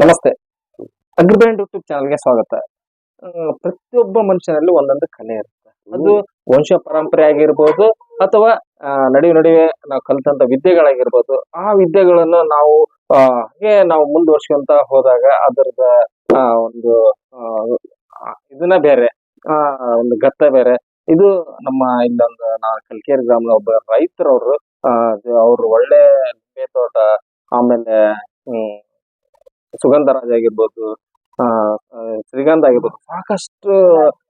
ನಮಸ್ತೆ. ಅಗ್ರಿಬ್ಯಾಂಡ್ ಯೂಟ್ಯೂಬ್ ಚಾನಲ್ಗೆ ಸ್ವಾಗತ. ಪ್ರತಿಯೊಬ್ಬ ಮನುಷ್ಯನಲ್ಲಿ ಒಂದೊಂದು ಕಲೆ ಇರುತ್ತೆ. ಅದು ವಂಶ ಪರಂಪರೆ ಆಗಿರ್ಬೋದು ಅಥವಾ ನಡುವೆ ನಡುವೆ ನಾವು ಕಲಿತಂತ ವಿದ್ಯೆಗಳಾಗಿರ್ಬೋದು ಆ ವಿದ್ಯೆಗಳನ್ನು ನಾವು ಹಾಗೆ ನಾವು ಮುಂದುವರ್ಸ್ಕೊಂತ ಹೋದಾಗ ಅದರದ ಒಂದು ಇದನ್ನ ಬೇರೆ ಆ, ಒಂದು ಗತ್ತ ಬೇರೆ. ಇದು ನಮ್ಮ ಇಲ್ಲೊಂದು ನಾ ಕಲ್ಕೇರಿ ಗ್ರಾಮದ ಒಬ್ಬ ರೈತರವ್ರು ಅವ್ರು ಒಳ್ಳೆ ನಿಂಬೆ ತೋಟ ಆಮೇಲೆ ಹ್ಮ್ ಸುಗಂಧರಾಜ ಆಗಿರ್ಬೋದು ಶ್ರೀಗಂಧ ಆಗಿರ್ಬೋದು ಸಾಕಷ್ಟು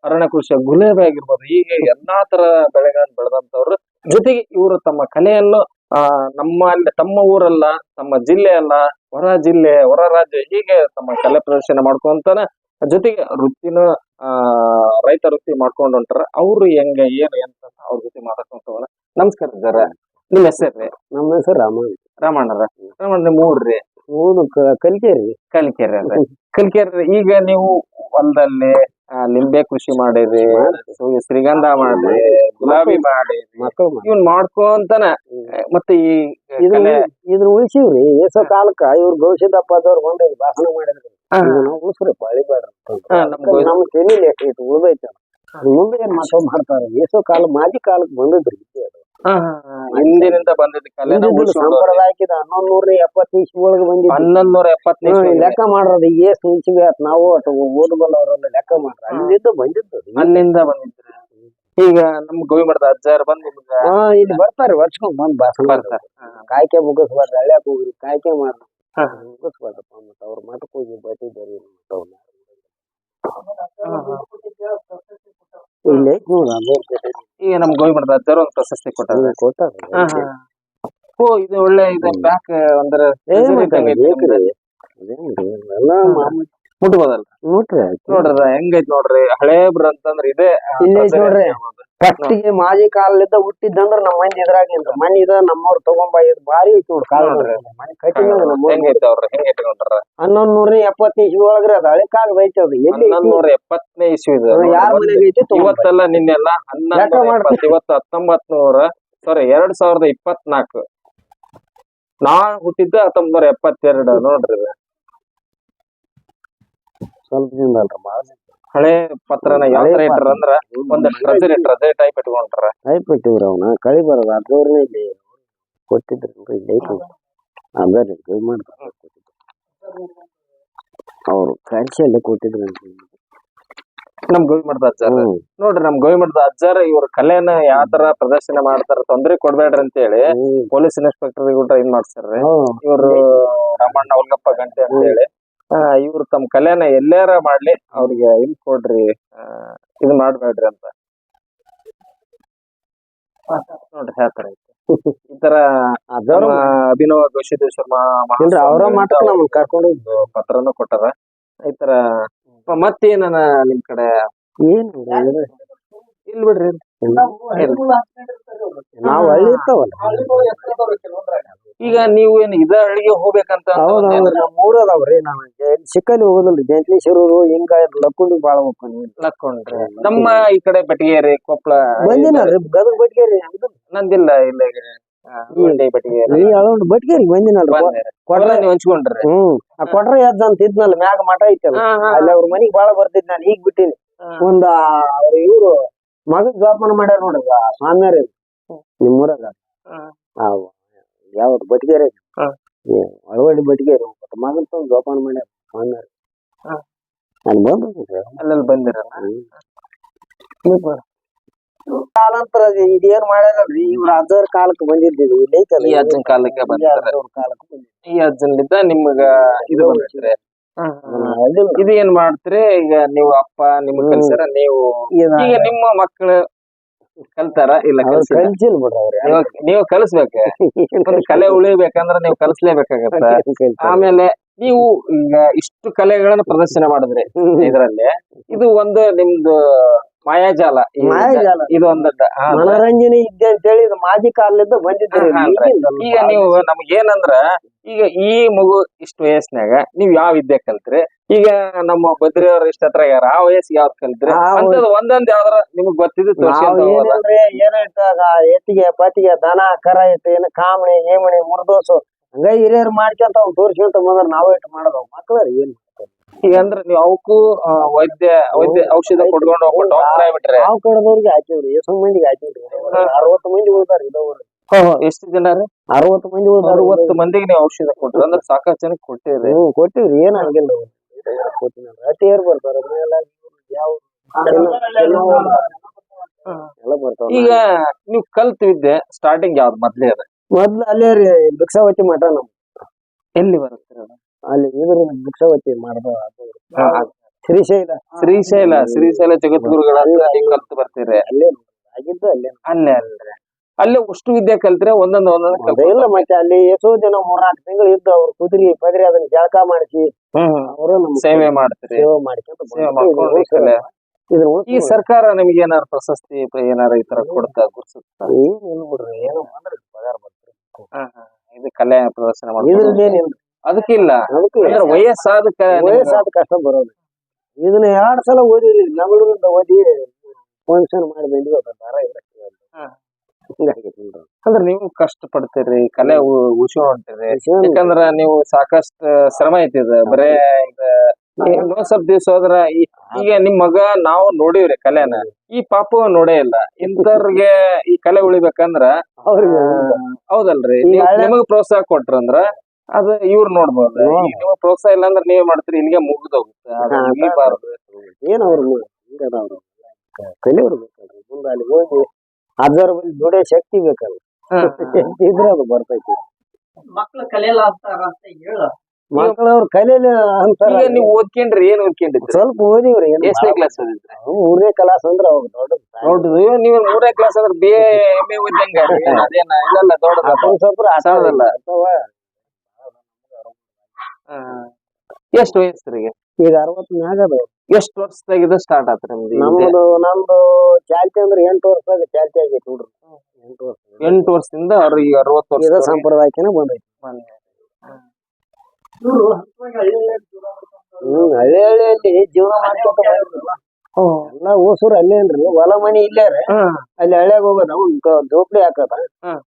ಅರಣ್ಯ ಕೃಷಿ ಗುಲಾಬಿ ಆಗಿರ್ಬೋದು ಹೀಗೆ ಎಲ್ಲಾ ತರ ಬೆಳೆಗಳನ್ನ ಬೆಳೆದಂತವ್ರು ಜೊತೆಗೆ ಇವರು ತಮ್ಮ ಕಲೆಯನ್ನು ಆ ನಮ್ಮ ಅಲ್ಲಿ ತಮ್ಮ ಊರಲ್ಲ ತಮ್ಮ ಜಿಲ್ಲೆ ಅಲ್ಲ ಹೊರ ಜಿಲ್ಲೆ ಹೊರ ರಾಜ್ಯ ಹೀಗೆ ತಮ್ಮ ಕಲೆ ಪ್ರದರ್ಶನ ಮಾಡ್ಕೊಂತಾನ. ಜೊತೆಗೆ ವೃತ್ತಿನ ಆ ರೈತ ವೃತ್ತಿ ಮಾಡ್ಕೊಂಡು ಹೊಂಟಾರ ಅವ್ರು ಹೆಂಗ ಏನು ಎಂತ ಅಂತ ಅವ್ರ ಜೊತೆ ಮಾತಾಡ್ಕೊಂತ ಹೋಗೋಣ ನಮಸ್ಕಾರ ಸರ್. ನಿಮ್ ಹೆಸರ್ರಿ ನಮ್ಮ ಹೆಸರು ರಾಮ ರಾಮಣ್ಣರ ರಾಮಣ್ಣ ನಿಮ್ಮ ಊರ್ರಿ ಕ- ಕಲ್ಕೇರಿ? ಕಲಿಕೆರೆ ಅದ ಈಗ ನೀವು ಹೊಲದಲ್ಲಿ ನಿಂಬೆ ಕೃಷಿ ಮಾಡಿರಿ ಶ್ರೀಗಂಧ ಮಾಡ್ರಿ ಗುಲಾಬಿ ಮಾಡಿರಿ ಇವ್ನ್ ಮಾಡ್ಕೊಂತನ. ಮತ್ತೆ ಈ ಇದ್ರ ಕಲೆ ಇದ್ರ ಉಳಿಸಿವ್ರಿ. ಎಷ್ಟೋ ಕಾಲಕ್ಕ ಇವ್ರ ಗೌಸಿದ್ದಪ್ಪ ಅದವ್ರು ಬಂದ ಭಾಷಣ ಮಾಡಿದ್ರಿ. ಬಾಳಿ ಉಳಿಸ್ರಿ ಹಾ, ನಮ್ ತೆಲಿಲಿ ಎಷ್ಟು ಉಳ್ದೈತೆ. ಮುಂದೆ ಏನ್ ಮಾತಾಡ್ತಾರ? ಮಾಡ್ತಾರ ಎಷ್ಟೋ ಕಾಲ ಮಾಜಿ ಕಾಲಕ್ಕೆ ಬಂದಿದ್ರಿ. ಅದು. ಹಿಂದಿನಿಂದ ಬಂದಿದ್ದ ಕಲೆ ಹಿಂದಿದ್ದು ಸಂಪ್ರದಾಯಕ್ಕೆ ಹನ್ನೊಂದು ನೂರ ಒಳಗೆ ಬಂದಿದ್ದು ಹನ್ನೊಂದ್ ನೂರ ಎಪ್ಪತ್ತು ಲೆಕ್ಕ ಮಾಡ್ರದ ಏ ಇಸ್ವಿ ಆತ್ ನಾವು ಅಷ್ಟು ಓದಬಲ್ಲವರೆಲ್ಲ ಲೆಕ್ಕ ಮಾಡ್ರ. ಅಲ್ಲಿಂದ ಬಂದಿದ್ದು. ಅಲ್ಲಿಂದ ಬಂದಿದ್ರ ಈಗ ನಮ್ ಗೋವಿ ಮಠದ ಅಜ್ಜಾರ್ ಬಂದ್ ನಿಮ್ಗ ಇಲ್ಲಿ ಬರ್ತಾರೆ ವರ್ಷಕೊಂಡ್ ಬಂದ್ ಬಾಸ್. ಬರ್ತಾರ. ಕಾಯ್ಕೆ ಮುಗಿಸ್ಬಾರ್ದು ಹಳ್ಳ್ಯಾಕ ಹೋಗ್ರಿ ಕಾಯ್ಕೆ ಮಾಡ್ರಿ. ಮುಗಿಸ್ಬಾರ್ದಪ್ಪ ಮತ್ತ ಅವ್ರ ಮಠಕ್ ಹೋಗಿ ಬಟ್ಟಿ ಬರೀ ಮತ್ತ ಅವ್ನ. ಇಲ್ಲಿ ಐತ್ ನೋಡ್ರಿ ಅದೇ ಕೊಟ್ಟಿದ್ದು. ಈಗ ನಮ್ ಗೋವಿ ಮಠದ ಅಜ್ಜಾರ್ ಒಂದ್ ಪ್ರಶಸ್ತಿ ಕೊಟ್ಟಾರ. ಕೊಟ್ಟಾರ. ಹಾ, ಹಾ. ಓ ಇದು ಒಳ್ಳೆ ಇದು ಬ್ಯಾಕ್ ಅಂದ್ರೆ ಏ treasure ಮತ್ತೆ ಇದ್ದಂಗೆ ಐತಿ ಎಲ್ಲ ಮಾಮೂಲಿ ಮುಟ್ಬೋದಲ್ಲ? ನೋಡ್ರಿ ಆಯ್ತು. ನೋಡ್ರಿ ಹೆಂಗೈತ್ ನೋಡ್ರಿ. ಹಳೇಬ್ರ ಅಂತಂದ್ರ ಇದೇ ಆ, ಇಲ್ಲೇ ಐತ್ ನೋಡ್ರಿ. ಹೇಳ್ಬೋದು. ಫಸ್ಟಿಗೆ ಮಾಜಿ ಕಾಲದಿಂದ ಹುಟ್ಟಿದ್ದಂದ್ರ ನಮ್ಮ ಮಂದಿ ಇದ್ರಾಗಿಂದ ಮನಿ ಇದ ನಮ್ಮವ್ರು ತಗೊಂಬ ಇದು ಭಾರಿ ಐತಿ ನೋಡ್ರಿ. ಕಾಲ. ಮನಿ ಕಟ್ಟಿನ ಹನ್ನೊಂದ್ ನೂರ ಎಪ್ಪತ್ತನೇ ಇಸ್ವಿ ಒಳಗ್ರಿ ಅದು ಹಳೆ ಕಾಲದ ಐತಿ ಅದು. ಎಲ್ಲಿ ನೂರ ಎಪ್ಪತ್ತನೇ ಇಸ್ವಿ ಯಾರ ಮನೆಗೆ ಐತಿ ತೊಂಬತ್ತಲ್ಲ ಇವತ್ತೆಲ್ಲ ನಿನ್ನೆಲ್ಲ ಹನ್ನೊಂದು ಇವತ್ತು ಹತ್ತೊಂಬತ್ ನೂರ ಸಾರಿ ಎರಡ್ ಸಾವಿರದ ಇಪ್ಪತ್ನಾಲ್ಕು ನಾ ಹುಟ್ಟಿದ್ದ ಹತ್ತೊಂಬತ್ ನೂರ ಎಪ್ಪತ್ತೆರಡು ನೋಡ್ರಿ. ಸ್ವಲ್ಪ ದಿನ ಅಲ್ರಿ ಹಳೆ ಪತ್ರನ ಯಾವ ತರ ಇಟ್ರ ಅಂದ್ರ ಒಂದ್ ಟ್ರೆಜರ್ ಇಟ್ರ ಅದೇ ಟೈಪ್ ಇಟ್ಕೊಂಡ್ರ. ಟೈಪ್ ಇಟ್ಟಿವ್ರ ಅವನ. ಕಳಿ ಬರೋದು. ಅದ್ರವ್ರನ್ನ ಇಲ್ಲಿ ಕೊಟ್ಟಿದ್ರು ಇಲ್ಲಿ ಐತಿ ಕೈ ಮಾಡ್ತಾರೆ ಅವ್ರು ಕರ್ಸಿಯಲ್ಲಿ ಕೊಟ್ಟಿದ್ರು ನಮ್ ಗೋವಿ ಮಠದ ಅಜ್ಜಾರ ನೋಡ್ರಿ ನಮ್ ಗೋವಿ ಮಠದ ಅಜ್ಜಾರ ಇವ್ರ ಕಲೆನ ಯಾವ ತರ ಪ್ರದರ್ಶನ ಮಾಡ್ತಾರ ತೊಂದ್ರೆ ಕೊಡ್ಬೇಡ್ರಿ ಅಂತ ಹೇಳಿ ಪೊಲೀಸ್ ಇನ್ಸ್ಪೆಕ್ಟರ್ ಕೂಡ ಇನ್ ಮಾಡ್ತಾರ್ರಿ ಇವರು ರಾಮಣ್ಣ ಹೊಲ್ಗಪ್ಪ ಗಂಟೆ ಅಂತ ಹೇಳಿ ಇವ್ರು ತಮ್ಮ ಕಲೆನ ಎಲ್ಲಾರ ಮಾಡ್ಲಿ ಅವ್ರಿಗೆ ಇದ್ ಕೊಡ್ರಿ ಇದು ಇದ್ ಮಾಡ್ಬೇಡ್ರಿ ಅಂತ. ನೋಡ್ರಿ ಹೇಳ್ತಾರ ಈ ತರ ಅಭಿನವ ಘೋಷಿದೇಶ್ವರ ಅವರ ಅವ್ರ ಮಠಕ್ಕೆ ನಮ್ಮನ್ನ ಕರ್ಕೊಂಡು ಪತ್ರನೂ ಕೊಟ್ಟಾರ. ಈ ತರ ಮತ್ತೇನ ನಿಮ್ ಕಡೆ? ಏನು ಇಲ್ ಬಿಡ್ರಿ ನಾವು ಹಳ್ಳಿ ಇರ್ತಾವಲ್ಲ. ಈಗ ನೀವು ಏನ್ ಇದ ಹಳ್ಳಿಗೆ ಹೋಗ್ಬೇಕಂತ ಊರ್ ಅದಾವ್ರಿ ನಾನು ಸಿಕ್ಕಲ್ಲಿ ಹೋಗೋದಿಲ್ರಿ. ಜಂಟ್ಲೇಶ್ವರರು ಹಿಂಗ ಲಕ್ಕೊಂಡು ಬಾಳ ಹೋಗ್ಕೊಂಡು ಲಕ್ಕೊಂಡ್ರಿ. ನಮ್ಮ ಈ ಕಡೆ ಬೆಟಗೇರಿ ಕೊಪ್ಪಳ ಬಂದಿನಲ್ರಿ ಗದಗ ಬಟ್ಗೇರಿ ನಂದಿಲ್ಲ ಇಲ್ಲ ಬೆಟಗೇರಿ ಬಂದಿನಲ್ರಿ. ಬಂದೆ. ಕೊಟ್ರ ಹಂಚ್ಕೊಂಡ್ರಿ. ಹ್ಮ್. ಆ ಕೊಟ್ರ ಎದ್ದ ಅಂತ ಇದ್ನಲ್ಲ ಮ್ಯಾಗ ಮಠ ಐತಲ್ಲ. ಅಲ್ಲಿ ಅವ್ರ ಮನಿಗ್ ಬಾಳ ಬರ್ತಿದ್ ನಾನು ಈಗ ಬಿಟ್ಟಿನಿ. ಒಂದ್ ಒಂದ ಅವ್ರ ಇವ್ರು ಮಗನ್ ಜೋಪಾನ ಮಾಡ್ಯಾರ ನೋಡ್ರಿ ಸ್ವಾಮಿಯರೇ ನಿಮ್ಮೂರಾಗ. ಯಾವ್ದು ಬಟ್ಗೇರಿ. ಅಳವಡಿ ಬಟ್ಗೇರಿ ಮಗನ್ ತಗೊಂಡ್ ಜೋಪಾನ ಮಾಡ್ಯಾರ ಸ್ವಾಮಿಯಾರ. ಅಲ್ಲಿ ಬಂದಿದ್ರಿ ಅಲ್ಲೆಲ್ಲ ಬಂದಿರ ಕಾಲಾಂತರ ಇದೇನ್ ಮಾಡ್ಯಾರಲ್ರಿ ಇವ್ರ ಅಜ್ಜರ ಕಾಲಕ್ಕೆ ಬಂದಿದ್ದೀವಿ ಇಲ್ಲಿ ಐತಲ್ಲ ಈ ಅಜ್ಜನ್ ಕಾಲಕ್ಕೆ ಅಜ್ಜವ್ರ ಕಾಲಕ್ಕೆ. ಈ ಅಜ್ಜನ್ಲಿದ್ದ ನಿಮ್ಗ ಇದು ಬಂದಿದ್ರೆ. ಇದು ಏನ್ ಮಾಡ್ತೀರಿ? ಈಗ ನೀವು ಅಪ್ಪ ನಿಮ್. ಕಲ್ಸರ ನೀವು ಈಗ ನಿಮ್ಮ ಮಕ್ಕಳು ಕಲ್ತಾರ? ಇಲ್ಲ ಕಲ್ಸಿಲ್ಲ? ಬಿಡ್ರಿ ನೀವು ಕಲಿಸ್ಬೇಕ. ಕಲೆ ಉಳಿಬೇಕಂದ್ರ ನೀವು ಕಲಿಸ್ಲೇಬೇಕಾಗತ್ತ? ಆಮೇಲೆ ನೀವು ಈಗ ಇಷ್ಟು ಕಲೆಗಳನ್ನ ಪ್ರದರ್ಶನ ಮಾಡಿದ್ರಿ ಇದರಲ್ಲಿ. ಇದು ಒಂದು ನಿಮ್ದು ಮಾಯಾಜಾಲ. ಮಾಯಾಜಾಲ. ಇದು ಒಂದು ದ- ಹಾ, ಮನೋರಂಜನೆ ಇದ್ದೆ ಅಂತೇಳಿ ಇದು ಮಾಜಿ ಕಾಲದಿಂದ ಈಗಿಂದಲ್ಲ. ಈಗ ನೀವು ನಮ್ಗೆ ಏನಂದ್ರ ಈಗ ಈ ಮಗು ಇಷ್ಟು ವಯಸ್ಸಿನಾಗ ನೀವ್ ಯಾವ ವಿದ್ಯೆ ಕಲ್ತ್ರಿ? ಈಗ ನಮ್ಮ ಬದ್ರಿ ಅವ್ರ ಇಷ್ಟ ಹತ್ರ ಯಾರ ಆ ವಯಸ್ಸಿಗೆ ಯಾವ್ದು ಕಲ್ತ್ರಿ? ಅಂತದ್ ಒಂದೊಂದ್ ಯಾವ್ದಾರ ನಿಮಗ್ ಗೊತ್ತಿದ್ದು ಏನ ಇಟ್ಟಾಗ ಎತ್ತಿಗೆ ಪತಿಗೆ ದನ ಕರ ಇಟ್ಟು ಏನು ಕಾಮಣಿ ಹೇಮಣಿ ಮುರ್ದೋಸು ಹಂಗ ಹಿರಿಯರು ಮಾಡ್ಕೊಂತ ಅವ್ನು ತೋರ್ಸ್ಕೊಂತ ಬಂದ್ರ ನಾವೇ ಇಟ್ಟು ಮಾಡೋದು. ಮಕ್ಳ ಏನ್ ಈಗ ಅಂದ್ರೆ ನೀವು ಅವಕ್ಕೂ ವೈದ್ಯ ವೈದ್ಯ ಔಷಧ ಕೊಡ್ಕೊಂಡು ಹೋಗ್ಬಿಟ್ಟು ಡಾಕ್ಟರ್ ಆಗ್ಬಿಟ್ರೆ? ನಾವು ಕಡದವ್ರಿಗೆ ಹಾಕಿವ್ರಿ. ಎಷ್ಟು ಮಂದಿಗೆ ಹಾಕಿವ್ರಿ? ಅರವತ್ತು ಮಂದಿ ಉಳ್ದಾರ ಇದ್ದವ್ರು ಎಷ್ಟು ಜನ ರೀ ಅರವತ್ತು ಮಂದಿ ಉಳ್ದಾರ ಅರವತ್ತು ಮಂದಿಗೆ ನೀವು ಔಷಧ ಕೊಟ್ರಿ. ಅಂದ್ರೆ ಸಾಕಷ್ಟು ಜನಕ್ಕೆ ಕೊಟ್ಟಿರಿ. ಹ್ಮ್ ಕೊಟ್ಟಿವ್ರಿ. ಏನ್ ಆಗಿಲ್ಲ. ಅತಿ ಏರ್ ಬರ್ತಾರ ಯಾವ ಎಲ್ಲ ಬರ್ತಾವ ಈಗ ನೀವು ಕಲ್ತ್ ವಿದ್ಯೆ ಸ್ಟಾರ್ಟಿಂಗ್ ಯಾವ್ದು ಮೊದ್ಲೇ ಅದ? ಮೊದ್ಲು ಅಲ್ಲೇ ರೀ ಭಿಕ್ಷಾವತಿ ಮಠ ನಮ್ ಎಲ್ಲಿ ಬರುತ್ತೆ ಅದು? ಅಲ್ಲಿ ಇದ್ರ ಭಿಕ್ಷಾವತಿ ಮಾಡ್ದ ಅದು. ಹಾ, ಶ್ರೀಶೈಲ ಶ್ರೀಶೈಲ ಶ್ರೀಶೈಲ ಜಗದ್ಗುರುಗಳ ಹತ್ರ ನೀವು ಕಲ್ತ್ ಬರ್ತೀರಿ. ಅಲ್ಲೇ ಆಗಿದ್ದು ಅಲ್ಲೇ. ಅಲ್ಲೇ ಅಲ್ರಿ ಅಲ್ಲೇ ಅಷ್ಟು ವಿದ್ಯೆ ಕಲ್ತ್ರೆ ಒಂದೊಂದು ಒಂದೊಂದು ಇಲ್ಲ ಮತ್ತೆ ಅಲ್ಲಿ ಎಷ್ಟೋ ಜನ ಮೂರ್ನಾಲ್ಕು ತಿಂಗಳು ಇದ್ದು ಅವ್ರು ಕುದುರಿ ಪದ್ರಿ ಅದನ್ನ ಜಳಕ ಮಾಡಿಸಿ ಹ್ಮ್ ಅವರು ಸೇವೆ ಮಾಡ್ತೀರಿ. ಸೇವೆ ಮಾಡ್ಕೊಂತ ಸೇವೆ ಬಂದ್ರು. ಮಾಡ್ಕೊಂಡು ಈ ಇದನ್ನ ಈ ಉಳ್ಸ್ಕೊಂಡು ಸರ್ಕಾರ ನಿಮ್ಗೆ ಏನಾರ ಪ್ರಶಸ್ತಿ ಏನಾರ ಈ ತರ ಕೊಡ್ತಾ ಗುರ್ಸುತ್ತಾ? ಏನಿಲ್ಲ ಬಿಡ್ರಿ. ಏನೋ ಅಂದ್ರೆ ಪಗಾರ ಬರ್ತಾರೆ ಇದು ಕಲೆ ಪ್ರದರ್ಶನ ಮಾಡ್ತಾರೆ ಇದ್ರದ್ದೇನಿಲ್ಲ ಅದಕ್ಕಿಲ್ಲ. ಅಂದ್ರೆ ವಯಸ್ಸಾದ ವಯಸ್ಸಾದ ಕಷ್ಟ ಬರೋದು. ಇದನ್ನ ಎರಡ್ ಸಲ ಓದಿ ಮಂಗಳೂರಿಂದ ಓದಿ ಫಂಕ್ಷನ್ ಮಾಡಿ ಬಂದ್ವಿ ದರ. ಅಂದ್ರೆ ನೀವು ಕಷ್ಟ ಪಡ್ತೀರಿ ಕಲೆ ಹುಷಿ ಹೊಂಟಿರಿ. ಯಾಕಂದ್ರ ನೀವು ಸಾಕಷ್ಟು ಶ್ರಮ ಐತಿದ ಬರೇ ಈಗ ಇನ್ನೊಂದ್ ಸ್ವಲ್ಪ ದಿವ್ಸ ಹೋದ್ರ ಈಗ ನಿಮ್ ಮಗ ನಾವು ನೋಡಿವ್ರಿ ಕಲೆನ. ಈ ಪಾಪು ನೋಡೇ ಇಲ್ಲ. ಇಂಥವ್ರಿಗೆ ಈ ಕಲೆ ಉಳಿಬೇಕಂದ್ರ ಹೌದಲ್ರಿ. ನಿಮಗ್ ಪ್ರೋತ್ಸಾಹ ಕೊಟ್ರಂದ್ರ ಅದ ಇವ್ರು ನೋಡ್ಬೋದು. ನೀವು ಪ್ರೋತ್ಸಾಹ ಇಲ್ಲ ಅಂದ್ರೆ ನೀವೇ ಮಾಡ್ತೀರಿ ಇಲ್ಲಿಗೆ ಮುಗ್ದೋಗುತ್ತೆ. ಏನ್ ಅವ್ರು ಹಿಂಗ ಅವ್ರು? ಕಲಿಯವ್ರು ಬೇಕಲ್ರಿ ಮುಂದೆ ಅಲ್ಲಿ ಹೋಗಿ ಅದರ ದೊಡ್ಡ ಶಕ್ತಿ ಬೇಕಲ್ಲ. ಶಕ್ತಿ ಇದ್ರೆ ಅದು ಬರ್ತೈತಿ. ಮಕ್ಳು ಕಲಿಯಲ್ಲ ಅಂತಾರ ಅಂತ ಹೇಳ. ಮಕ್ಕಳವ್ರು ಕಲಿಯಲಿ ಅಂತಾರ. ನೀವು ಓದ್ಕೊಂಡ್ರಿ ಏನ್ ಓದ್ಕೊಂಡಿದ್ರಿ ಸ್ವಲ್ಪ ಓದಿವ್ರಿ ಎಷ್ಟನೇ ಕ್ಲಾಸ್ ಓದಿದ್ರಿ? ಊರೇ ಮೂರನೇ ಕ್ಲಾಸ್ ಅಂದ್ರೆ ಅವಾಗ ದೊಡ್ಡದು ನೋಡ್ರಿ ನೀವು ಮೂರನೇ ಕ್ಲಾಸ್ ಅಂದ್ರೆ ಬಿ ಎಂ ಎ ಓದ್ದಂಗ ಅದೇನ? ಇಲ್ಲಲ್ಲ ದೊಡ್ಡ ಸ್ವಲ್ಪ ಸ್ವಲ್ಪ ಸಾಲಲ್ಲ. ಅಥವಾ ಎಷ್ಟು ರೀ? ಈಗ ಅರವತ್ತು ಮ್ಯಾಗ ಅದ ಎಷ್ಟು ವರ್ಷದಾಗಿದ ಸ್ಟಾರ್ಟ್ ಆತ್ರಿ ನಿಮ್ದು? ನಮ್ದು ನಮ್ದು ಚಾಲ್ತಿ ಅಂದ್ರೆ ಎಂಟು ವರ್ಷದಾಗ ಚಾಲ್ತಿ ಆಗೈತಿ ನೋಡ್ರಿ. ಎಂಟು ವರ್ಷ. ಎಂಟು ವರ್ಷದಿಂದ ಅವ್ರು ಈಗ ಅರವತ್ತು ವರ್ಷ ಇದ ಸಂಪ್ರದಾಯಕ್ಕೆ ಬಂದೈತಿ. ಹ್ಮ್ ಹಳ್ಳಿ ಹಳ್ಳಿಯಲ್ಲಿ ಜೀವನ ಮಾಡ್ಕೊಂಡು. ಎಲ್ಲ ಓಸೂರು ಅಲ್ಲೇ ಏನ್ರಿ ಹೊಲ ಮನಿ ಇಲ್ಲೇ ರೀ. ಅಲ್ಲಿ ಹಳ್ಳಿಯಾಗ ಹೋಗೋದ ಜೋಪಡಿ ಹಾಕದ.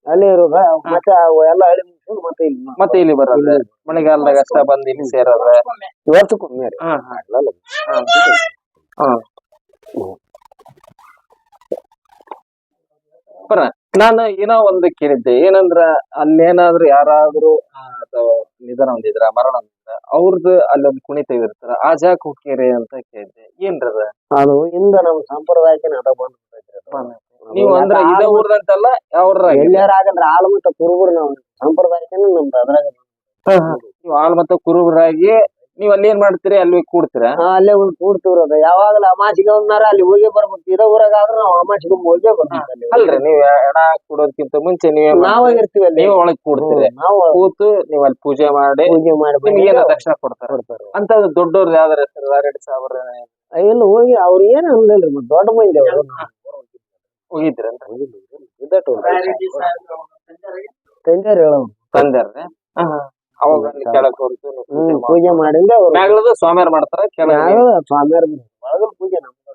ಅಲ್ಲೇ ಇರೋದ ಮತ್ತೆ ಎಲ್ಲಾ ಹಳ್ಳಿ ಮುಗಿಸ್ಕೊಂಡು ಮತ್ತೆ ಇಲ್ಲಿ ಮತ್ತೆ ಇಲ್ಲಿ ಬರೋದ. ಮಳೆಗಾಲದಾಗ ಅಷ್ಟ ಬಂದ್ ಇಲ್ಲಿ ಸೇರೋದ. ವರ್ಷಕ್ಕೊಮ್ಮೆ ರೀ. ಬರ. ನಾನು ಏನೋ ಒಂದು ಕೇಳಿದ್ದೆ. ಏನಂದ್ರ ಅಲ್ಲೇನಾದ್ರೂ ಯಾರಾದ್ರೂ ಅಥವಾ ನಿಧನ ಹೊಂದಿದ್ರ ಮರಣ ಹೊಂದಿದ್ರ ಅವ್ರದ್ದು ಅಲ್ಲೊಂದು ಕುಣಿತ ಇರ್ತಾರ ಆ ಜಾಕ್ ಹೋಗ್ಕೇರಿ ಅಂತ ಕೇಳಿದ್ದೆ ಏನ್ರದ ಅದು? ಹಿಂದ ನಮ್ ಸಂಪ್ರದಾಯಕ್ಕೆ ಅದ. ಬಂದ್. ನೀವು ಅಂದ್ರ ಇದ ಊರ್ದಂತಲ್ಲ ಅವ್ರ ಎಲ್ಲಾರ ಆಗಂದ್ರ ಆಳು ಮತ್ತೆ ಕುರುಬರು ನಾವು ಸಂಪ್ರದಾಯಕ್ಕೆ ನಮ್ದು ಅದ್ರಾಗ ನೀವು ಹಾಲ್ ಮತ್ತೆ ಕುರುಬರಾಗಿ ನೀವ್ ಅಲ್ಲಿ ಏನ್ ಮಾಡ್ತೀರಿ? ಅಲ್ಲಿ ಕೂಡ್ತೀರಾ? ಹಾ, ಅಲ್ಲೇ ಹೋಗಿ ಕೂಡ್ತಿವ್ರಿ ಅದು ಯಾವಾಗಲ ಅಮಾಸಿಗೆ ಒಂದಾರ ಅಲ್ಲಿ ಹೋಗಿ ಬರ್ಬೇಕು. ಇರೋ ಊರಾಗ ಆದ್ರ ನಾವು ಅಮಾಸಿಗೆ ಹೋಗೇ ಬರ್ಬೇಕು ಅಲ್ಲಿ ಅಲ್ರಿ ನೀವ್ ಎಡ ಕೂಡೋದ್ಕಿಂತ ಮುಂಚೆ ನೀವೇ ನಾವೇ ಇರ್ತೀವಿ ಅಲ್ಲಿ. ನೀವ್ ಒಳಗ್ ಕೂಡ್ತೀರಿ. ಹ್ಮ್, ನಾವು ಕೂತು ನೀವ್ ಅಲ್ಲಿ ಪೂಜೆ ಮಾಡಿ ಪೂಜೆ ಮಾಡಿ ನಿಮ್ಗೆ ಏನ ದಕ್ಷಿಣ ಕೊಡ್ತಾರ? ಕೊಡ್ತಾರೆ. ಅಂತ ದೊಡ್ಡವ್ರ ಯಾವ್ದಾರ ಹೆಸರು ಎರಡು ಸಾವಿರ ಇಲ್ಲಿ ಹೋಗಿ ಅವ್ರು ಏನ್ ಅನ್ಲಿಲ್ರಿ ಮತ್ತೆ ದೊಡ್ಡ ಮಂದಿ ಅವರು. ಹೋಗಿದ್ರಂತ? ಅವ್ರ ತಂದೆಯರಿಗೆ ಹೇಳೋರು ತಂದ್ಯಾರ್ರಿ ಅವಾಗ ಹೊರ್ತು ಪೂಜೆ ಹ್ಮ್ ಮಾಡಿ- ಪೂಜೆ ಮಾಡಿಂದ ಅವ್ರು ಮ್ಯಾಗ್ಲದು ಸ್ವಾಮಿಯಾರ್ ಮಾಡ್ತಾರ ಕೆಳಗ ಮ್ಯಾಗದ ಸ್ವಾಮಿಯವ್ರ ಒಳಗಲ್ ಪೂಜೆ ನಮ್ದು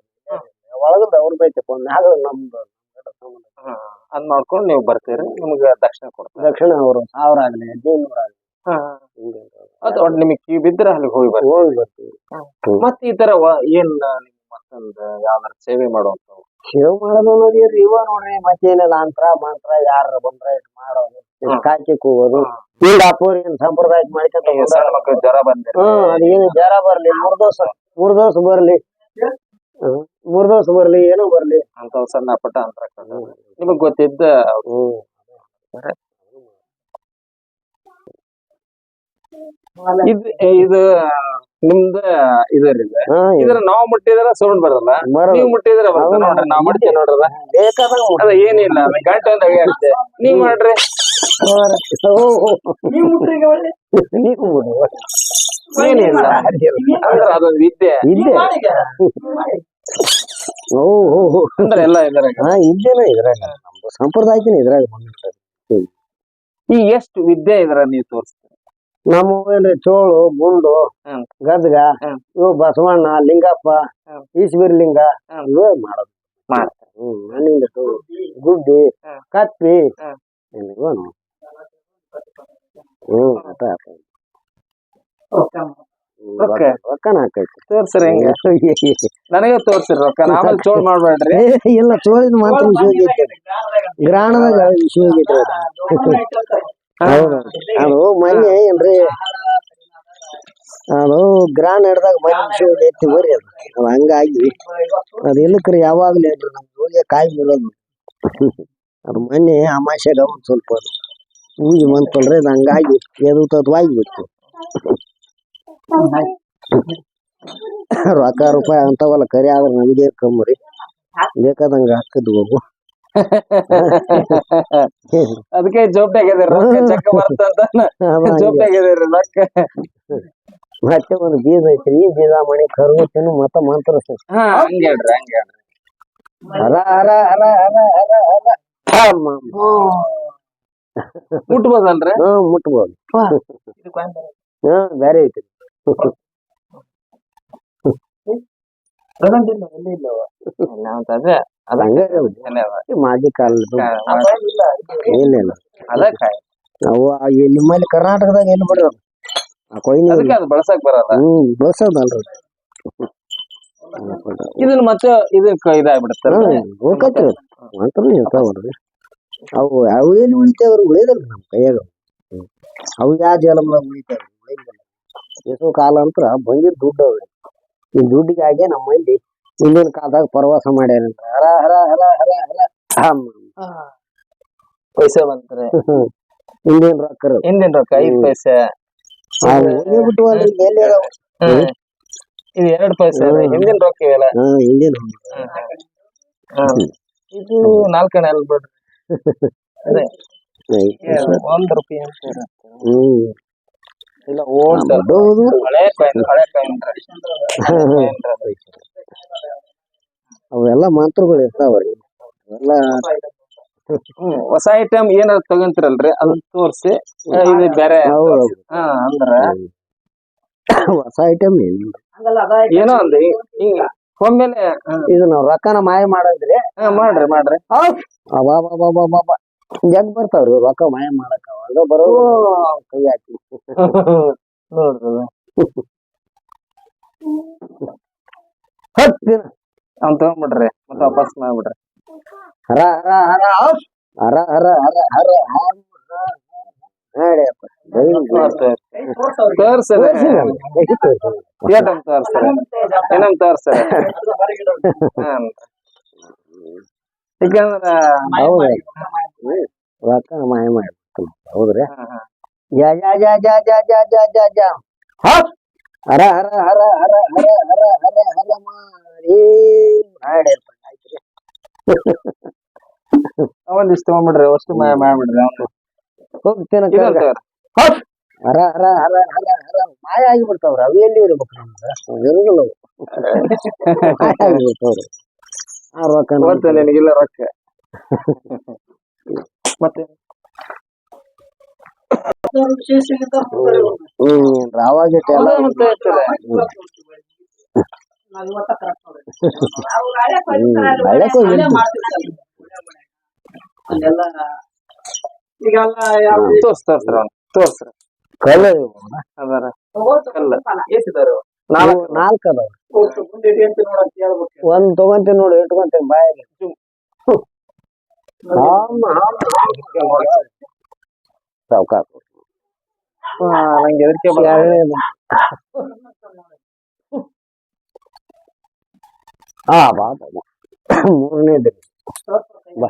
ಒಳಗಲ್ ಅವ್ರ ಬೈತಪ್ಪ ಮ್ಯಾಗ ನಮ್ದು ಅದ್ ಮಾಡ್ಕೊಂಡು ನೀವು ಬರ್ತೀರಿ ನಿಮ್ಗ ದಕ್ಷಿಣ ಕೊಡ್ತಾರೆ. ದಕ್ಷಿಣ ಅವರು ಸಾವಿರ ಆಗ್ಲಿ ಹದಿನೈದು ಆಗ್ಲಿ. ಅದ್ ಒಟ್ ನಿಮಗೆ ಕಿವಿ ಬಿದ್ರ ಅಲ್ಲಿಗೆ ಹೋಗಿ ಬರ್ತೀವಿ ಹೋಗಿ ಬರ್ತೀವಿ. ಮತ್ ಈ ತರ ಏನ್ ನಿಮ್ ಮತ್ತೊಂದ್ ಯಾವ್ದಾರ ಸೇವೆ ಮಾಡುವಂತ ಸೇವೆ ಮಾಡೋದು ಅನ್ನೋದು ಇವ ನೋಡ್ರಿ ಮತ್ತೇನಿಲ್ಲ ಅಂತ್ರ ಮಂತ್ರ ಯಾರ ಬಂದ್ರ ಇಟ್ ಮಾಡೋದು ಕಾಕಿ ಕೂಗೋದು. ಹಿಂಗ ಅಪ್ಪೋರ್ ಏನ್ ಮಾಡ್ಕೊಂತ ಈಗ ಸಣ್ಣ ಮಕ್ಳು ಜ್ವರ ಬಂದಿರ ಹ್ಮ್ ಅದೇನು ಜ್ವರ ಬರ್ಲಿ ಮೂರ್ ದಿವಸ ಮೂರ್ ದಿವಸ ಬರ್ಲಿ. ಮೂರ್ ದಿವಸ ಬರ್ಲಿ ಏನೋ ಬರ್ಲಿ. ಅಂತ ಸಣ್ಣ ಪುಟ್ಟ ಅಂತ ನಿಮಗ್ ಗೊತ್ತಿದ್ದ ಹ್ಮ್. ಇದು ಇದು ನಿಮ್ದ ಇದರಿಂದ ಇದ್ರ ನಾವ್ ಮುಟ್ಟಿದ್ರ ಸೌಂಡ್ ಬರಲ್ಲ. ಬರೋದು. ನೀವ್ ಮುಟ್ಟಿದ್ರ ಬರ್ತದ. ನೋಡ್ರಿ ನಾವ್ ಮಾಡ್ತೀವಿ ನೋಡ್ರದ ಬೇಕಾದಾಗ ಅದ ಏನಿಲ್ಲ ಗಂಟೆ ನೀವ್ ಮಾಡ್ರಿ. ಅದೊಂದ್ ವಿದ್ಯೆ. ಅಂದ್ರ ಎಲ್ಲ ಇದ್ರಾಗ. ಹಾ ಇದ್ದೇನ ಇದ್ರಾಗ. ನಮ್ದು ಸಂಪ್ರದಾಯಕ್ಕೇನೆ ಇದ್ರಾಗ ಬಂದ್ಬಿಟ್ಟದೆ ಈ ಎಷ್ಟು ವಿದ್ಯೆ ಇದ್ರ ನೀವು ತೋರಿಸ್ತೀರಿ? ನಮ್ಮ ಏನ್ರಿ ಚೋಳು ಗುಂಡು. ಗದ್ಗ. ಇವು ಬಸವಣ್ಣ ಲಿಂಗಪ್ಪ ಈಶ್ವರ್ಲಿಂಗ. ಇವೇ ಮಾಡೋದು. ಮಾಡ್ತಾರೆ. ಹ್ಮ್. ಮಣ್ಣಿಂದ ಗುಡ್ಡಿ ಕತ್ತಿ ಹ್ಮ್. ಹ್ಮ್ ಆಟ ರೊಕ್ಕನ ಹಾಕೈತಿ ತೋರ್ಸ್ರಿ ಹೆಂಗ. ನನಗೆ ತೋರ್ಸಿರಿ ರೊಕ್ಕ. ಆಮೇಲೆ ಚೋಳ್ ಮಾಡ್ಬೇಡ್ರಿ. ಇಲ್ಲ ಚೋಳಿದ ಮಾತ್ರ ವಿಷಯ ಆಗೈತಿ. ಗ್ರಾಣದಾಗ ವಿಷಯ ಆಗೈತಿ ಹೌದು. ಅದು ಮೊನ್ನೆ ಏನ್ರಿ? ಅದು ಹಿಡ್ದಾಗ ವಿಷಯ ಬರ್ರಿ ಅದು. ಅದು ಹಂಗಾಗಿ ಅದು ಎಲ್ಲಕ್ರಿ ಯಾವಾಗ್ಲೂ ಏನ್ರಿ ನಮ್ ಕಾಯಿ ಬೀಳೋದು. ಅದು ಮೊನ್ನೆ ಅಮಾಶ್ಯಾಗ ಒಂದ್ ಸ್ವಲ್ಪ ಅದು. ಪೂಜೆ ಮಾಡ್ಕೊಂಡ್ರೆ ಇದು ಹಂಗಾಗಿ ಎದುತದ್ವಾಗಿಬಿಟ್ಟು ರೊಕ್ಕ ರೂಪಾಯಿ ಅಂತವಲ್ಲ ಕರಿ ಆದ್ರೆ ನಮ್ಗೆ ಕಮ್ಮರಿ ಬೇಕಾದಂಗ ಹಾಕದ್ ಹೋಗು. ಅದಕ್ಕೆ ಜೋಬ್ಯಾಗಿದ್ರಿ ಚಕ್ಕ ಬರ್ತಂತ ಜೋಬ್ಯಾಗಿದ್ರಿ ರೊಕ್ಕ. ಮತ್ತೆ ಒಂದು ಬೀಜ ಈ ಬೀಜ ಮಣಿ ಕರ್ಗು ತಿನ್ನು ಮತ್ತ ಮಂತ್ರ ಹಂಗೆ ಹರ ಹರ ಹರ ಹರ ಹರ. ಹರ மூட்டு போதல்ற மூட்டு போதல் வேற ಐತೆ ಮಾಜಿ ಕಾಲ ಏನಿಲ್ಲ ಅವು ನಿಮ್ಮಲ್ಲಿ ಕರ್ನಾಟಕದಾಗ ಏನು ಬರೋದು ಕೊಯ್ನಿ ಬಳಸಕ್ ಬರಲ್ಲ ಹ್ಮ್ ಬಳಸೋದಲ್ರಿ ಇದನ್ನ ಮತ್ತೆ ಇದಕ್ಕೆ ಇದಾಗ್ಬಿಡುತ್ತೆ ಹೋಗತ್ರಿ ಅಂತ ಹೇಳ್ತಾವ್ರಿ ಅವು ಅವು ಏನು ಉಳಿತಾವ್ರು ಉಳಿದಲ್ಲ ನಮ್ಮ ಕೈಯಾಗ. ಅವು ಯಾವ ಜಲಮ್ದಾಗ ಉಳಿತಾವ್ರಿ ಉಳಿಂಗಿಲ್ಲ ಎಷ್ಟೋ ಕಾಲ ಅಂತ ಬಂದಿದ್ ದುಡ್ಡು ಅವ್ರಿ. ಈ ದುಡ್ಡಿಗಾಗಿ ನಮ್ಮ ಮಂದಿ ಹಿಂದಿನ ಕಾಲದಾಗ ಪ್ರವಾಸ ಮಾಡ್ಯಾರಂತ. ಹರ ಹರ ಹರ ಹರ ಹರ. ಪೈಸೆ ಬಂತಾರೆ. ಹಿಂದಿನ ರೊಕ್ಕ ಹಿಂದಿನ ರೊಕ್ಕ ಐದು ಪೈಸೆ. ಬಿಟ್ಟವಲ್ರಿ ಎಲ್ಲಿ ಅದಾವ. ಇದು ಎರಡ್ ಪೈಸೆ. ಹಿಂದಿನ ರೊಕ್ಕ ಇವೆಲ್ಲ. ಹಿಂದಿನ. ಇದು ನಾಲ್ಕಣೆ ಅಲ್ಲಿ ಬಿಡ್ರಿ ಒಂದ್ ರೂಪಾಯಿ ಅಂತ ಇರುತ್ತೆ. ಹ್ಮ್. ಇಲ್ಲ ಓಲ್ಡ್ ಹಳೆ ಕಾಯಿನ್ ಹಳೆ ಕಾಯಿನ್ ಅವೆಲ್ಲ ಮಂತ್ರಗಳು ಇರ್ತಾವ್ರಿ ಅವೆಲ್ಲ ಹೊಸ ಐಟಮ್ ಏನಾರ ತಗೊಂತಿರಲ್ರಿ? ಅದನ್ನ ತೋರಿಸಿ. ಇದು ಬೇರೆ. ಹೌದು ಹಾ ಅಂದ್ರ? ಹೊಸ ಐಟಮ್ ಏನಿಲ್ಲ. ಅದ ಏನೋ ಅಂದ್ರೆ ಹಿಂಗ ಒಮ್ಮೆಲೆ ಇದನ್ನ ಇದು ನಾವ್ ರೊಕ್ಕನ ಮಾಯ ಮಾಡಿದ್ರಿ. ಹಾ, ಮಾಡ್ರಿ ಮಾಡ್ರಿ. ಅಬಾಬಾಬಾಬಾಬಾ ಜಗ್ ಬರ್ತಾವ್ರಿ ರೊಕ್ಕ ಮಾಯ ಮಾಡಕ್ ಅವಾಗ ಬರೋ ಕೈ ಹಾಕಿ. ನೋಡ್ರಿ ಹತ್ ದಿನ. ಅವ್ನ್ ತಗೊಂಡ್ಬಿಡ್ರಿ ಮತ್ತೆ ವಾಪಸ್ ಮಾಡ್ಬಿಡ್ರಿ. ಹರ ಹರ ಹರ. ಹರ ಹರ ಹರ ಹರ ಹರ. ನೋಡಿಯಪ್ಪ. ತೋರ್ಸ್ರಿ ಕೈ ತೋರ್ಸು. ಏಟಮ್ ತೋರ್ಸ್ರಿ ಏನಮ್ ತೋರ್ಸ್ರಿ ಹ್ಮ್. ಯಾಕಂದ್ರ. ರೊಕ್ಕನ ಮಾಯ ಮಾಡ್ಬೇಕು ಹೌದ್ರಿ. ಜಾ ಜಾ ಜಾ ಜಾ ಜಾ ಜಾ ಜಾ ಜಾ. ಹರ ಹರ ಹರ ಹರ ಹರ ಹರ ಹರ ಹರ ಮಾಡಿ ನೋಡಿಯಪ್ಪ. ಆಯ್ತ್ರಿ. ಒಂದಿಷ್ಟು ತಗೊಂಡ್ಬಿಡ್ರಿ ಅಷ್ಟು ಮಾಯ ಮಾಡ್ಬಿಡ್ರಿ ಅವ್ನು ಹೋಗ್ತೇನ ಹೌದ್ ಅರ ಅರ ಅರ ಅರ ಅರ ಮಾಯ ಆಗಿಬಿಡ್ತಾವ್ರ ಅವು ಎಲ್ಲಿ ಇರ್ಬೇಕು ನಮ್ಗೆ ಇರುಗಿಲ್ಲ ಮಾಯ ಆ ರೊಕ್ಕ ಮತ್ತೆ ರೊಕ್ಕ ಮತ್ತೆ ರಾವಾಗ ಎಲ್ಲ ಈಗೆಲ್ಲ ತೋರಿಸ್ತಾರೆ ಸರ್ ಅವ್ನು ತೋರಿಸ್ರಿ ಕಲ್ಲು ಅದಾರ ಕಲ್ಲು ಏಸಿದಾರು ನಾಲ್ಕು ನಾಲ್ಕು ಅದಾವ ಒಂದ್ ತಗೊಂತೀನಿ ನೋಡಿ ಇಟ್ಕೊಂತೀನಿ ಬಾಯಲ್ಲಿ ಸಾವುಕಾರ ನಂಗೆ ಎದಕ್ಕೆ ಹಾ ಬಾ ಮೂರನೇ ಬಾ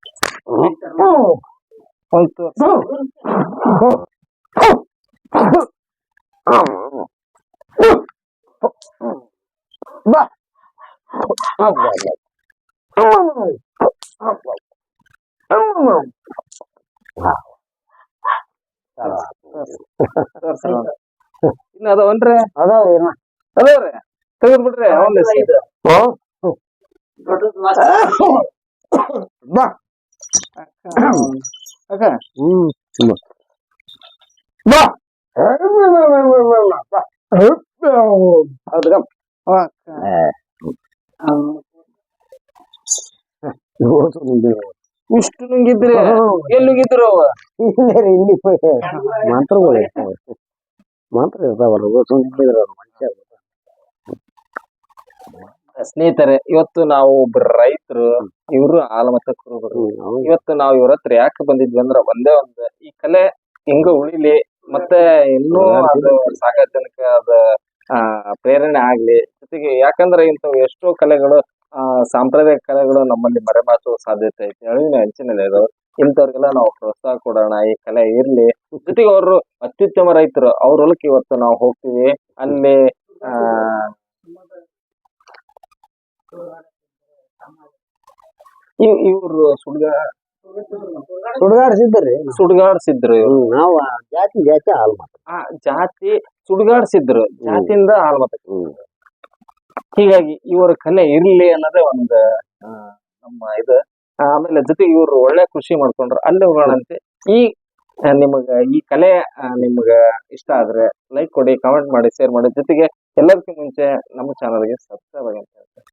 ಅದ ಒನ್ರಿ ಅದಾವ ಅದಾವ್ರಿ ತೆಗೆದು ಬಿಡ್ರಿ ಬಾ ಅಕ್ಕ ಹ್ಮ್ ಬಾ ಹೌದ್ರಾ ಹ್ಮ್. ಇಷ್ಟು ನುಂಗಿದ್ರಿ ಎಲ್ಲಿ ನುಂಗಿದ್ರು ಅವ ಇಲ್ಲಿ ಮಂತ್ರಗಳು ಇರ್ತಾವ ಮಂತ್ರ ಇರ್ತಾವಲ್ಲ ಓಸು ನಿಂತಿದ್ರ ಮನುಷ್ಯ ಸ್ನೇಹಿತರೆ ಇವತ್ತು ನಾವು ಒಬ್ರು ರೈತರು ಇವರು ಆಲಮತ ಕುರುಬರು ಇವತ್ತು ನಾವು ಇವ್ರ ಹತ್ರ ಯಾಕೆ ಬಂದಿದ್ವಿ ಅಂದ್ರ ಒಂದೇ ಒಂದು ಈ ಕಲೆ ಹಿಂಗ ಉಳಿಲಿ ಮತ್ತೆ ಇನ್ನೂ ಅದು ಸಾಕಷ್ಟು ಜನಕ್ಕೆ ಅದ ಆ ಪ್ರೇರಣೆ ಆಗ್ಲಿ. ಜೊತೆಗೆ ಯಾಕಂದ್ರೆ ಇಂಥವು ಎಷ್ಟೋ ಕಲೆಗಳು ಆ ಸಾಂಪ್ರದಾಯಿಕ ಕಲೆಗಳು ನಮ್ಮಲ್ಲಿ ಮರೆಮಾಚುವ ಸಾಧ್ಯತೆ ಐತಿ. ಅಳಿವಿನ ಅಂಚಿನಲ್ಲಿ ಇದಾವೆ ಇಂಥವ್ರಿಗೆಲ್ಲ ನಾವು ಪ್ರೋತ್ಸಾಹ ಕೊಡೋಣ ಈ ಕಲೆ ಇರ್ಲಿ. ಜೊತೆಗೆ ಅವರು ಅತ್ಯುತ್ತಮ ರೈತರು ಅವ್ರ ಹೊಲಕ್ಕೆ ಇವತ್ತು ನಾವು ಹೋಗ್ತೀವಿ. ಅಲ್ಲಿ ಆ ಇವ್ ಇವ್ರು ಸುಡ್ಗ ಸುಡ್ಗಾಡ್ಸಿದ್ರಿ ಸುಡ್ಗಾಡ್ಸಿದ್ರು ಇವ್ರು. ನಾವು ಜಾತಿ ಜಾತಿ ಹಾಲ್ ಆ ಜಾತಿ ಸುಡ್ಗಾಡ್ಸಿದ್ರು. ಜಾತಿಯಿಂದ ಹಾಲ್ ಹ್ಮ್. ಹೀಗಾಗಿ ಇವರ ಕಲೆ ಇರ್ಲಿ ಅನ್ನೋದೇ ಒಂದ್ ಆ, ನಮ್ಮ ಇದು. ಆಮೇಲೆ ಜೊತೆಗೆ ಇವ್ರು ಒಳ್ಳೆ ಕೃಷಿ ಮಾಡ್ಕೊಂಡ್ರು. ಅಲ್ಲಿ ಹೋಗೋಣಂತೆ. ಈ ಆ, ನಿಮಗ ಈ ಕಲೆ ಆ, ನಿಮ್ಗ ಇಷ್ಟ ಆದ್ರೆ ಲೈಕ್ ಕೊಡಿ ಕಾಮೆಂಟ್ ಮಾಡಿ ಶೇರ್ ಮಾಡಿ. ಜೊತೆಗೆ ಎಲ್ಲದಕ್ಕೂ ಮುಂಚೆ ನಮ್ಮ ಚಾನಲ್ಗೆ ಸಬ್ಸ್ಕ್ರೈಬ್ ಆಗಿ ಅಂತ ಹೇಳ್ತಾರೆ